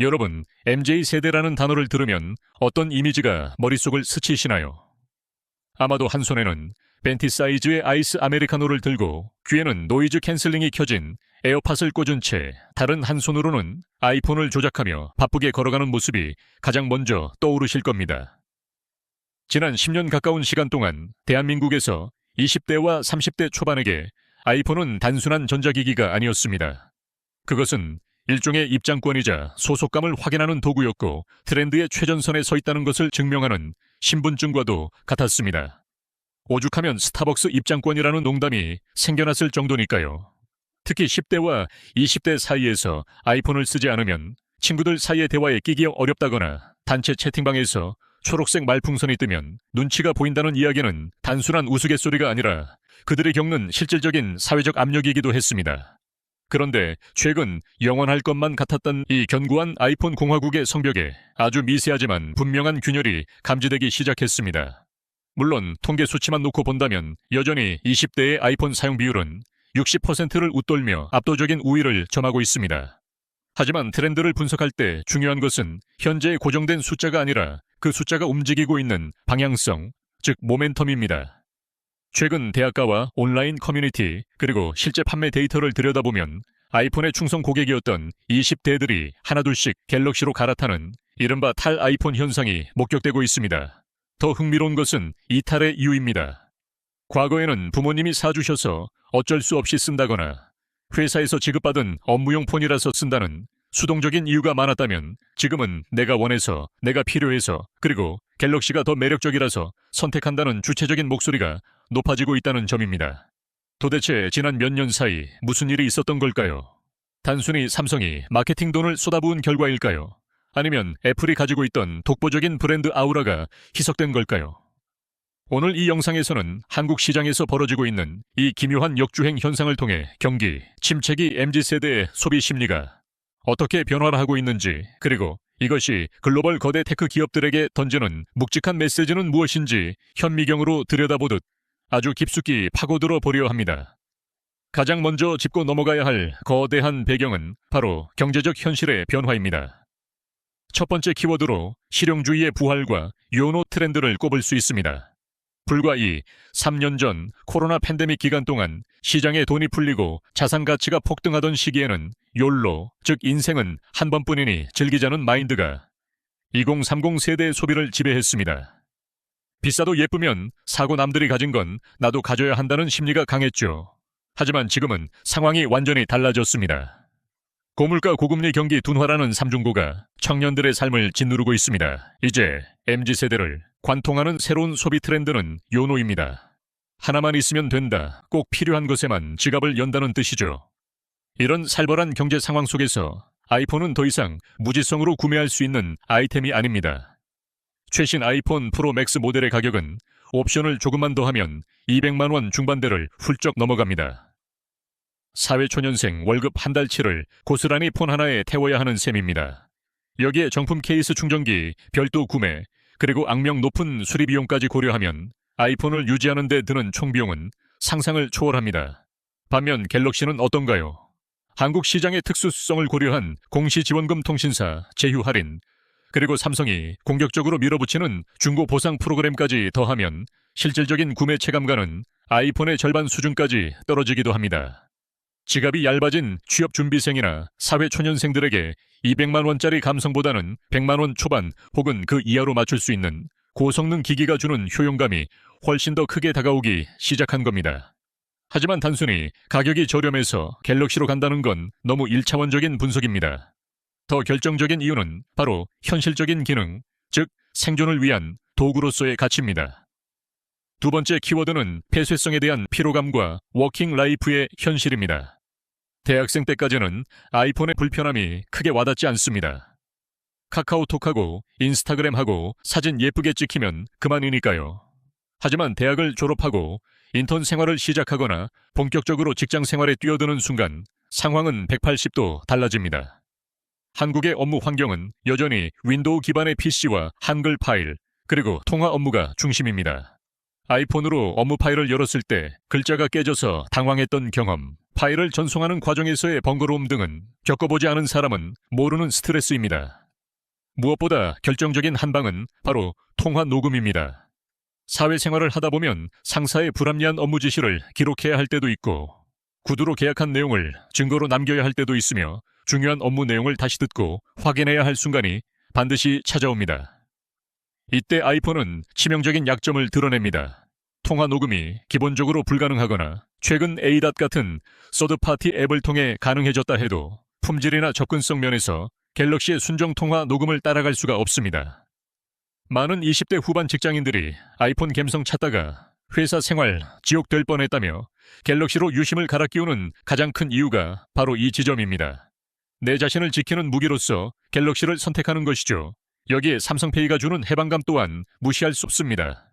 여러분, MJ 세대라는 단어를 들으면 어떤 이미지가 머릿속을 스치시나요? 아마도 한 손에는 벤티 사이즈의 아이스 아메리카노를 들고 귀에는 노이즈 캔슬링이 켜진 에어팟을 꽂은 채 다른 한 손으로는 아이폰을 조작하며 바쁘게 걸어가는 모습이 가장 먼저 떠오르실 겁니다. 지난 10년 가까운 시간 동안 대한민국에서 20대와 30대 초반에게 아이폰은 단순한 전자기기가 아니었습니다. 그것은 일종의 입장권이자 소속감을 확인하는 도구였고 트렌드의 최전선에 서 있다는 것을 증명하는 신분증과도 같았습니다. 오죽하면 스타벅스 입장권이라는 농담이 생겨났을 정도니까요. 특히 10대와 20대 사이에서 아이폰을 쓰지 않으면 친구들 사이의 대화에 끼기 어렵다거나 단체 채팅방에서 초록색 말풍선이 뜨면 눈치가 보인다는 이야기는 단순한 우스갯소리가 아니라 그들이 겪는 실질적인 사회적 압력이기도 했습니다. 그런데 최근 영원할 것만 같았던 이 견고한 아이폰 공화국의 성벽에 아주 미세하지만 분명한 균열이 감지되기 시작했습니다. 물론 통계 수치만 놓고 본다면 여전히 20대의 아이폰 사용 비율은 60%를 웃돌며 압도적인 우위를 점하고 있습니다. 하지만 트렌드를 분석할 때 중요한 것은 현재 고정된 숫자가 아니라 그 숫자가 움직이고 있는 방향성, 즉 모멘텀입니다. 최근 대학가와 온라인 커뮤니티 그리고 실제 판매 데이터를 들여다보면 아이폰의 충성 고객이었던 20대들이 하나둘씩 갤럭시로 갈아타는 이른바 탈 아이폰 현상이 목격되고 있습니다. 더 흥미로운 것은 이탈의 이유입니다. 과거에는 부모님이 사주셔서 어쩔 수 없이 쓴다거나 회사에서 지급받은 업무용 폰이라서 쓴다는 수동적인 이유가 많았다면 지금은 내가 원해서, 내가 필요해서, 그리고 갤럭시가 더 매력적이라서 선택한다는 주체적인 목소리가 높아지고 있다는 점입니다. 도대체 지난 몇 년 사이 무슨 일이 있었던 걸까요? 단순히 삼성이 마케팅 돈을 쏟아부은 결과일까요? 아니면 애플이 가지고 있던 독보적인 브랜드 아우라가 희석된 걸까요? 오늘 이 영상에서는 한국 시장에서 벌어지고 있는 이 기묘한 역주행 현상을 통해 경기, 침체기 MZ세대의 소비 심리가 어떻게 변화를 하고 있는지, 그리고 이것이 글로벌 거대 테크 기업들에게 던지는 묵직한 메시지는 무엇인지 현미경으로 들여다보듯 아주 깊숙이 파고들어 보려 합니다. 가장 먼저 짚고 넘어가야 할 거대한 배경은 바로 경제적 현실의 변화입니다. 첫 번째 키워드로 실용주의의 부활과 요노 트렌드를 꼽을 수 있습니다. 불과 이 3년 전 코로나 팬데믹 기간 동안 시장에 돈이 풀리고 자산 가치가 폭등하던 시기에는 욜로, 즉 인생은 한 번뿐이니 즐기자는 마인드가 2030 세대의 소비를 지배했습니다. 비싸도 예쁘면 사고 남들이 가진 건 나도 가져야 한다는 심리가 강했죠. 하지만 지금은 상황이 완전히 달라졌습니다. 고물가 고금리 경기 둔화라는 삼중고가 청년들의 삶을 짓누르고 있습니다. 이제 MZ세대를 관통하는 새로운 소비 트렌드는 요노입니다. 하나만 있으면 된다. 꼭 필요한 것에만 지갑을 연다는 뜻이죠. 이런 살벌한 경제 상황 속에서 아이폰은 더 이상 무지성으로 구매할 수 있는 아이템이 아닙니다. 최신 아이폰 프로 맥스 모델의 가격은 옵션을 조금만 더하면 200만 원 중반대를 훌쩍 넘어갑니다. 사회초년생 월급 한 달치를 고스란히 폰 하나에 태워야 하는 셈입니다. 여기에 정품 케이스 충전기, 별도 구매, 그리고 악명 높은 수리 비용까지 고려하면 아이폰을 유지하는 데 드는 총 비용은 상상을 초월합니다. 반면 갤럭시는 어떤가요? 한국 시장의 특수성을 고려한 공시지원금 통신사 제휴 할인, 그리고 삼성이 공격적으로 밀어붙이는 중고 보상 프로그램까지 더하면 실질적인 구매 체감가는 아이폰의 절반 수준까지 떨어지기도 합니다. 지갑이 얇아진 취업 준비생이나 사회 초년생들에게 200만 원짜리 감성보다는 100만 원 초반 혹은 그 이하로 맞출 수 있는 고성능 기기가 주는 효용감이 훨씬 더 크게 다가오기 시작한 겁니다. 하지만 단순히 가격이 저렴해서 갤럭시로 간다는 건 너무 1차원적인 분석입니다. 더 결정적인 이유는 바로 현실적인 기능, 즉 생존을 위한 도구로서의 가치입니다. 두 번째 키워드는 폐쇄성에 대한 피로감과 워킹 라이프의 현실입니다. 대학생 때까지는 아이폰의 불편함이 크게 와닿지 않습니다. 카카오톡하고 인스타그램하고 사진 예쁘게 찍히면 그만이니까요. 하지만 대학을 졸업하고 인턴 생활을 시작하거나 본격적으로 직장 생활에 뛰어드는 순간 상황은 180도 달라집니다. 한국의 업무 환경은 여전히 윈도우 기반의 PC와 한글 파일, 그리고 통화 업무가 중심입니다. 아이폰으로 업무 파일을 열었을 때 글자가 깨져서 당황했던 경험, 파일을 전송하는 과정에서의 번거로움 등은 겪어보지 않은 사람은 모르는 스트레스입니다. 무엇보다 결정적인 한 방은 바로 통화 녹음입니다. 사회생활을 하다 보면 상사의 불합리한 업무 지시를 기록해야 할 때도 있고 구두로 계약한 내용을 증거로 남겨야 할 때도 있으며 중요한 업무 내용을 다시 듣고 확인해야 할 순간이 반드시 찾아옵니다. 이때 아이폰은 치명적인 약점을 드러냅니다. 통화 녹음이 기본적으로 불가능하거나 최근 ADAT 같은 서드파티 앱을 통해 가능해졌다 해도 품질이나 접근성 면에서 갤럭시의 순정 통화 녹음을 따라갈 수가 없습니다. 많은 20대 후반 직장인들이 아이폰 감성 찾다가 회사 생활 지옥 될 뻔했다며 갤럭시로 유심을 갈아 끼우는 가장 큰 이유가 바로 이 지점입니다. 내 자신을 지키는 무기로서 갤럭시를 선택하는 것이죠. 여기에 삼성페이가 주는 해방감 또한 무시할 수 없습니다.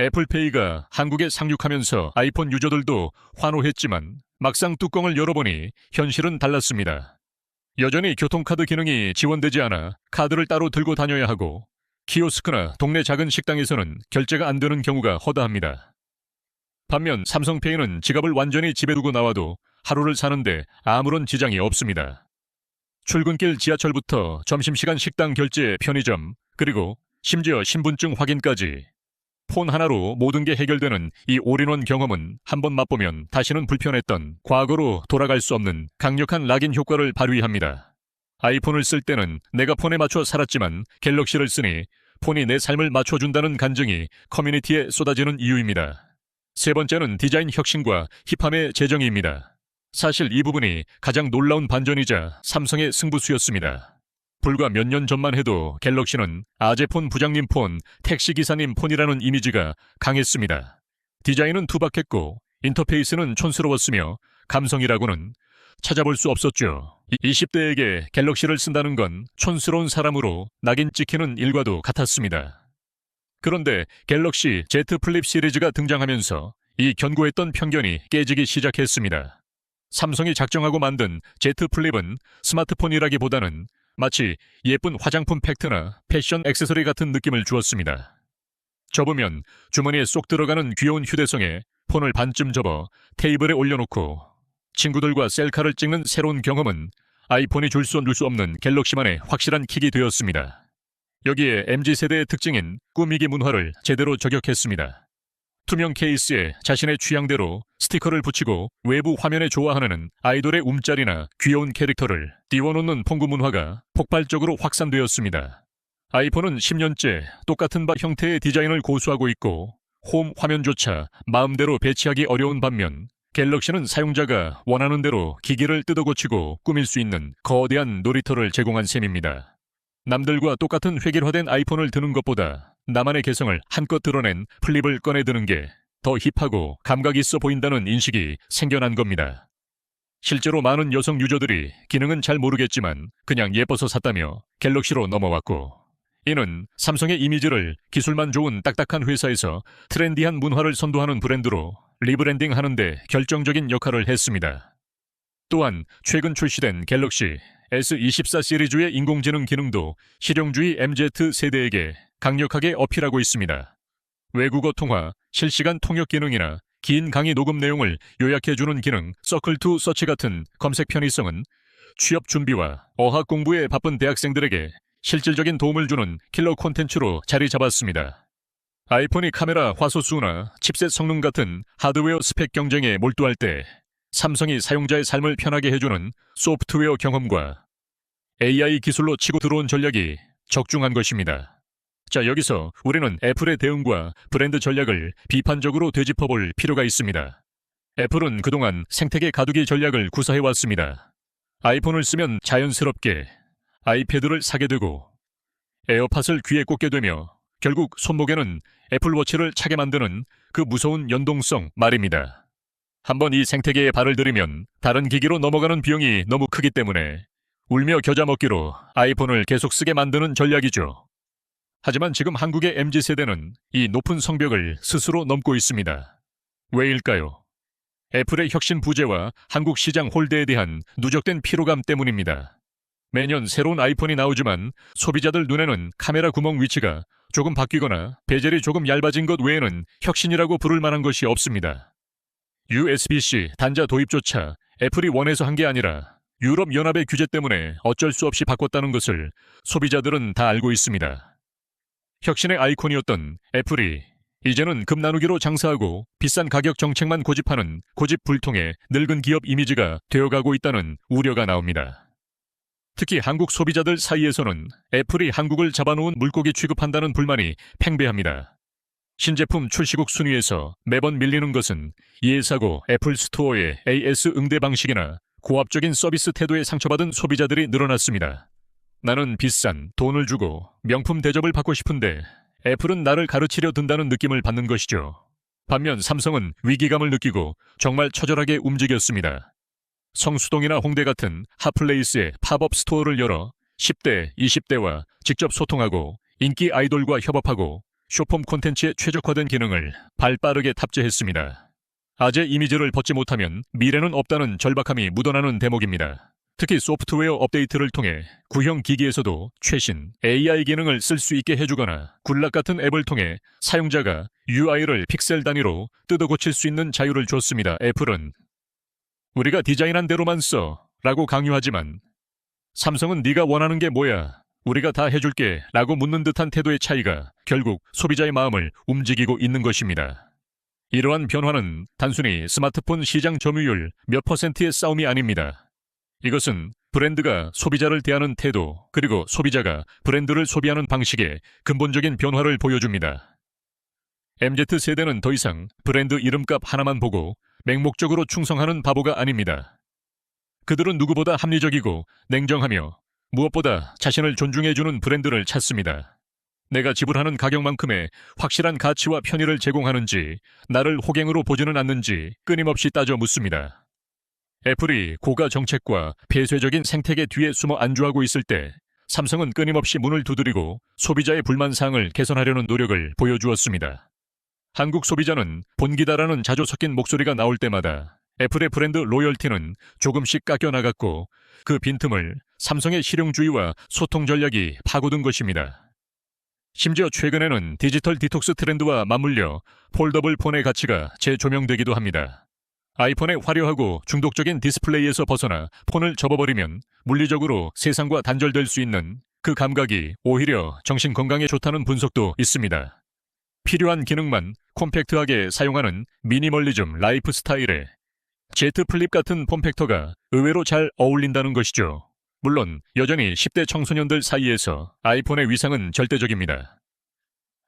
애플페이가 한국에 상륙하면서 아이폰 유저들도 환호했지만 막상 뚜껑을 열어보니 현실은 달랐습니다. 여전히 교통카드 기능이 지원되지 않아 카드를 따로 들고 다녀야 하고 키오스크나 동네 작은 식당에서는 결제가 안 되는 경우가 허다합니다. 반면 삼성페이는 지갑을 완전히 집에 두고 나와도 하루를 사는데 아무런 지장이 없습니다. 출근길 지하철부터 점심시간 식당 결제, 편의점, 그리고 심지어 신분증 확인까지 폰 하나로 모든 게 해결되는 이 올인원 경험은 한번 맛보면 다시는 불편했던 과거로 돌아갈 수 없는 강력한 락인 효과를 발휘합니다. 아이폰을 쓸 때는 내가 폰에 맞춰 살았지만 갤럭시를 쓰니 폰이 내 삶을 맞춰준다는 간증이 커뮤니티에 쏟아지는 이유입니다. 세 번째는 디자인 혁신과 힙함의 재정의입니다. 사실 이 부분이 가장 놀라운 반전이자 삼성의 승부수였습니다. 불과 몇 년 전만 해도 갤럭시는 아재폰 부장님 폰, 택시기사님 폰이라는 이미지가 강했습니다. 디자인은 투박했고 인터페이스는 촌스러웠으며 감성이라고는 찾아볼 수 없었죠. 20대에게 갤럭시를 쓴다는 건 촌스러운 사람으로 낙인 찍히는 일과도 같았습니다. 그런데 갤럭시 Z 플립 시리즈가 등장하면서 이 견고했던 편견이 깨지기 시작했습니다. 삼성이 작정하고 만든 Z 플립은 스마트폰이라기보다는 마치 예쁜 화장품 팩트나 패션 액세서리 같은 느낌을 주었습니다. 접으면 주머니에 쏙 들어가는 귀여운 휴대성에 폰을 반쯤 접어 테이블에 올려놓고 친구들과 셀카를 찍는 새로운 경험은 아이폰이 줄 수 없는 갤럭시만의 확실한 킥이 되었습니다. 여기에 MZ세대의 특징인 꾸미기 문화를 제대로 저격했습니다. 투명 케이스에 자신의 취향대로 스티커를 붙이고 외부 화면에 좋아하는 아이돌의 움짤이나 귀여운 캐릭터를 띄워놓는 폰구 문화가 폭발적으로 확산되었습니다. 아이폰은 10년째 똑같은 바 형태의 디자인을 고수하고 있고 홈 화면조차 마음대로 배치하기 어려운 반면 갤럭시는 사용자가 원하는 대로 기기를 뜯어고치고 꾸밀 수 있는 거대한 놀이터를 제공한 셈입니다. 남들과 똑같은 획일화된 아이폰을 드는 것보다 나만의 개성을 한껏 드러낸 플립을 꺼내 드는 게 더 힙하고 감각 있어 보인다는 인식이 생겨난 겁니다. 실제로 많은 여성 유저들이 기능은 잘 모르겠지만 그냥 예뻐서 샀다며 갤럭시로 넘어왔고 이는 삼성의 이미지를 기술만 좋은 딱딱한 회사에서 트렌디한 문화를 선도하는 브랜드로 리브랜딩 하는데 결정적인 역할을 했습니다. 또한 최근 출시된 갤럭시 S24 시리즈의 인공지능 기능도 실용주의 MZ 세대에게 강력하게 어필하고 있습니다. 외국어 통화, 실시간 통역 기능이나 긴 강의 녹음 내용을 요약해주는 기능 서클 투 서치 같은 검색 편의성은 취업 준비와 어학 공부에 바쁜 대학생들에게 실질적인 도움을 주는 킬러 콘텐츠로 자리 잡았습니다. 아이폰이 카메라 화소수나 칩셋 성능 같은 하드웨어 스펙 경쟁에 몰두할 때 삼성이 사용자의 삶을 편하게 해주는 소프트웨어 경험과 AI 기술로 치고 들어온 전략이 적중한 것입니다. 자, 여기서 우리는 애플의 대응과 브랜드 전략을 비판적으로 되짚어 볼 필요가 있습니다. 애플은 그동안 생태계 가두기 전략을 구사해 왔습니다. 아이폰을 쓰면 자연스럽게 아이패드를 사게 되고 에어팟을 귀에 꽂게 되며 결국 손목에는 애플워치를 차게 만드는 그 무서운 연동성 말입니다. 한번 이 생태계에 발을 들이면 다른 기기로 넘어가는 비용이 너무 크기 때문에 울며 겨자 먹기로 아이폰을 계속 쓰게 만드는 전략이죠. 하지만 지금 한국의 MZ세대는 이 높은 성벽을 스스로 넘고 있습니다. 왜일까요? 애플의 혁신 부재와 한국 시장 홀대에 대한 누적된 피로감 때문입니다. 매년 새로운 아이폰이 나오지만 소비자들 눈에는 카메라 구멍 위치가 조금 바뀌거나 베젤이 조금 얇아진 것 외에는 혁신이라고 부를 만한 것이 없습니다. USB-C 단자 도입조차 애플이 원해서 한 게 아니라 유럽 연합의 규제 때문에 어쩔 수 없이 바꿨다는 것을 소비자들은 다 알고 있습니다. 혁신의 아이콘이었던 애플이 이제는 금 나누기로 장사하고 비싼 가격 정책만 고집하는 고집 불통의 늙은 기업 이미지가 되어가고 있다는 우려가 나옵니다. 특히 한국 소비자들 사이에서는 애플이 한국을 잡아놓은 물고기 취급한다는 불만이 팽배합니다. 신제품 출시국 순위에서 매번 밀리는 것은 이해사고 애플 스토어의 AS 응대 방식이나 고압적인 서비스 태도에 상처받은 소비자들이 늘어났습니다. 나는 비싼 돈을 주고 명품 대접을 받고 싶은데 애플은 나를 가르치려 든다는 느낌을 받는 것이죠. 반면 삼성은 위기감을 느끼고 정말 처절하게 움직였습니다. 성수동이나 홍대 같은 핫플레이스의 팝업 스토어를 열어 10대, 20대와 직접 소통하고 인기 아이돌과 협업하고 쇼폼 콘텐츠에 최적화된 기능을 발빠르게 탑재했습니다. 아재 이미지를 벗지 못하면 미래는 없다는 절박함이 묻어나는 대목입니다. 특히 소프트웨어 업데이트를 통해 구형 기기에서도 최신 AI 기능을 쓸 수 있게 해주거나 굴락 같은 앱을 통해 사용자가 UI를 픽셀 단위로 뜯어 고칠 수 있는 자유를 줬습니다. 애플은 우리가 디자인한 대로만 써 라고 강요하지만 삼성은 네가 원하는 게 뭐야 우리가 다 해줄게 라고 묻는 듯한 태도의 차이가 결국 소비자의 마음을 움직이고 있는 것입니다. 이러한 변화는 단순히 스마트폰 시장 점유율 몇 퍼센트의 싸움이 아닙니다. 이것은 브랜드가 소비자를 대하는 태도, 그리고 소비자가 브랜드를 소비하는 방식의 근본적인 변화를 보여줍니다. MZ세대는 더 이상 브랜드 이름값 하나만 보고 맹목적으로 충성하는 바보가 아닙니다. 그들은 누구보다 합리적이고 냉정하며 무엇보다 자신을 존중해주는 브랜드를 찾습니다. 내가 지불하는 가격만큼의 확실한 가치와 편의를 제공하는지, 나를 호갱으로 보지는 않는지 끊임없이 따져 묻습니다. 애플이 고가 정책과 폐쇄적인 생태계 뒤에 숨어 안주하고 있을 때 삼성은 끊임없이 문을 두드리고 소비자의 불만 사항을 개선하려는 노력을 보여주었습니다. 한국 소비자는 본기다라는 자주 섞인 목소리가 나올 때마다 애플의 브랜드 로열티는 조금씩 깎여 나갔고 그 빈틈을 삼성의 실용주의와 소통 전략이 파고든 것입니다. 심지어 최근에는 디지털 디톡스 트렌드와 맞물려 폴더블 폰의 가치가 재조명되기도 합니다. 아이폰의 화려하고 중독적인 디스플레이에서 벗어나 폰을 접어버리면 물리적으로 세상과 단절될 수 있는 그 감각이 오히려 정신 건강에 좋다는 분석도 있습니다. 필요한 기능만 콤팩트하게 사용하는 미니멀리즘 라이프 스타일에 제트 플립 같은 폼팩터가 의외로 잘 어울린다는 것이죠. 물론 여전히 10대 청소년들 사이에서 아이폰의 위상은 절대적입니다.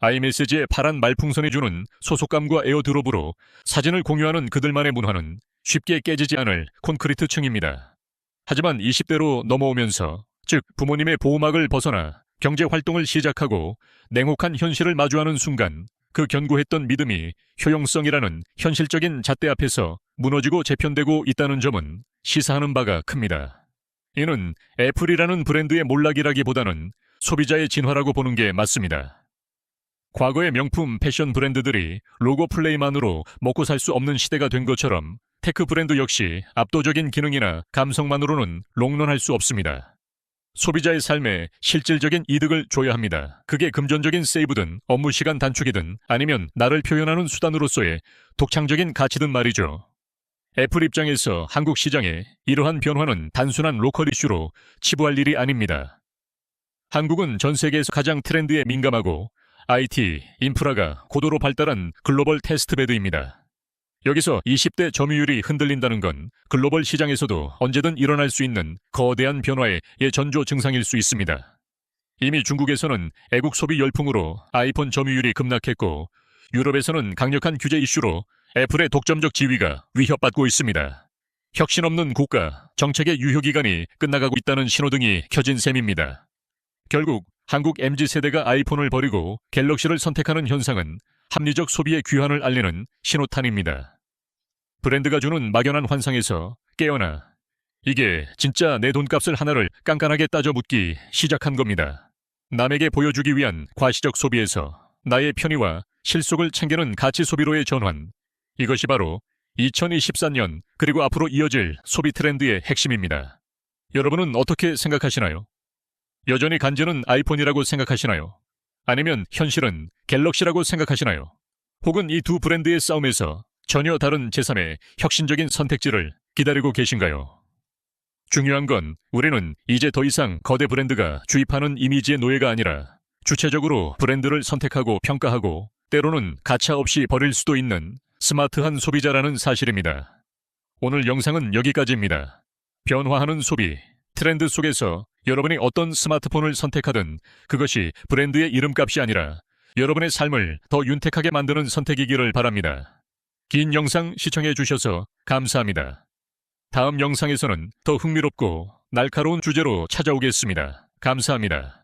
아이메시지의 파란 말풍선이 주는 소속감과 에어드롭으로 사진을 공유하는 그들만의 문화는 쉽게 깨지지 않을 콘크리트 층입니다. 하지만 20대로 넘어오면서 즉 부모님의 보호막을 벗어나 경제 활동을 시작하고 냉혹한 현실을 마주하는 순간 그 견고했던 믿음이 효용성이라는 현실적인 잣대 앞에서 무너지고 재편되고 있다는 점은 시사하는 바가 큽니다. 이는 애플이라는 브랜드의 몰락이라기보다는 소비자의 진화라고 보는 게 맞습니다. 과거의 명품 패션 브랜드들이 로고 플레이만으로 먹고 살 수 없는 시대가 된 것처럼 테크 브랜드 역시 압도적인 기능이나 감성만으로는 롱런할 수 없습니다. 소비자의 삶에 실질적인 이득을 줘야 합니다. 그게 금전적인 세이브든 업무 시간 단축이든 아니면 나를 표현하는 수단으로서의 독창적인 가치든 말이죠. 애플 입장에서 한국 시장에 이러한 변화는 단순한 로컬 이슈로 치부할 일이 아닙니다. 한국은 전 세계에서 가장 트렌드에 민감하고 IT, 인프라가 고도로 발달한 글로벌 테스트베드입니다. 여기서 20대 점유율이 흔들린다는 건 글로벌 시장에서도 언제든 일어날 수 있는 거대한 변화의 예전조 증상일 수 있습니다. 이미 중국에서는 애국 소비 열풍으로 아이폰 점유율이 급락했고 유럽에서는 강력한 규제 이슈로 애플의 독점적 지위가 위협받고 있습니다. 혁신 없는 국가, 정책의 유효기간이 끝나가고 있다는 신호등이 켜진 셈입니다. 결국 한국 MZ세대가 아이폰을 버리고 갤럭시를 선택하는 현상은 합리적 소비의 귀환을 알리는 신호탄입니다. 브랜드가 주는 막연한 환상에서 깨어나 이게 진짜 내 돈값을 하나를 깐깐하게 따져 묻기 시작한 겁니다. 남에게 보여주기 위한 과시적 소비에서 나의 편의와 실속을 챙기는 가치 소비로의 전환. 이것이 바로 2024년 그리고 앞으로 이어질 소비 트렌드의 핵심입니다. 여러분은 어떻게 생각하시나요? 여전히 간지는 아이폰이라고 생각하시나요? 아니면 현실은 갤럭시라고 생각하시나요? 혹은 이 두 브랜드의 싸움에서 전혀 다른 제3의 혁신적인 선택지를 기다리고 계신가요? 중요한 건 우리는 이제 더 이상 거대 브랜드가 주입하는 이미지의 노예가 아니라 주체적으로 브랜드를 선택하고 평가하고 때로는 가차 없이 버릴 수도 있는 스마트한 소비자라는 사실입니다. 오늘 영상은 여기까지입니다. 변화하는 소비, 트렌드 속에서 여러분이 어떤 스마트폰을 선택하든 그것이 브랜드의 이름값이 아니라 여러분의 삶을 더 윤택하게 만드는 선택이기를 바랍니다. 긴 영상 시청해 주셔서 감사합니다. 다음 영상에서는 더 흥미롭고 날카로운 주제로 찾아오겠습니다. 감사합니다.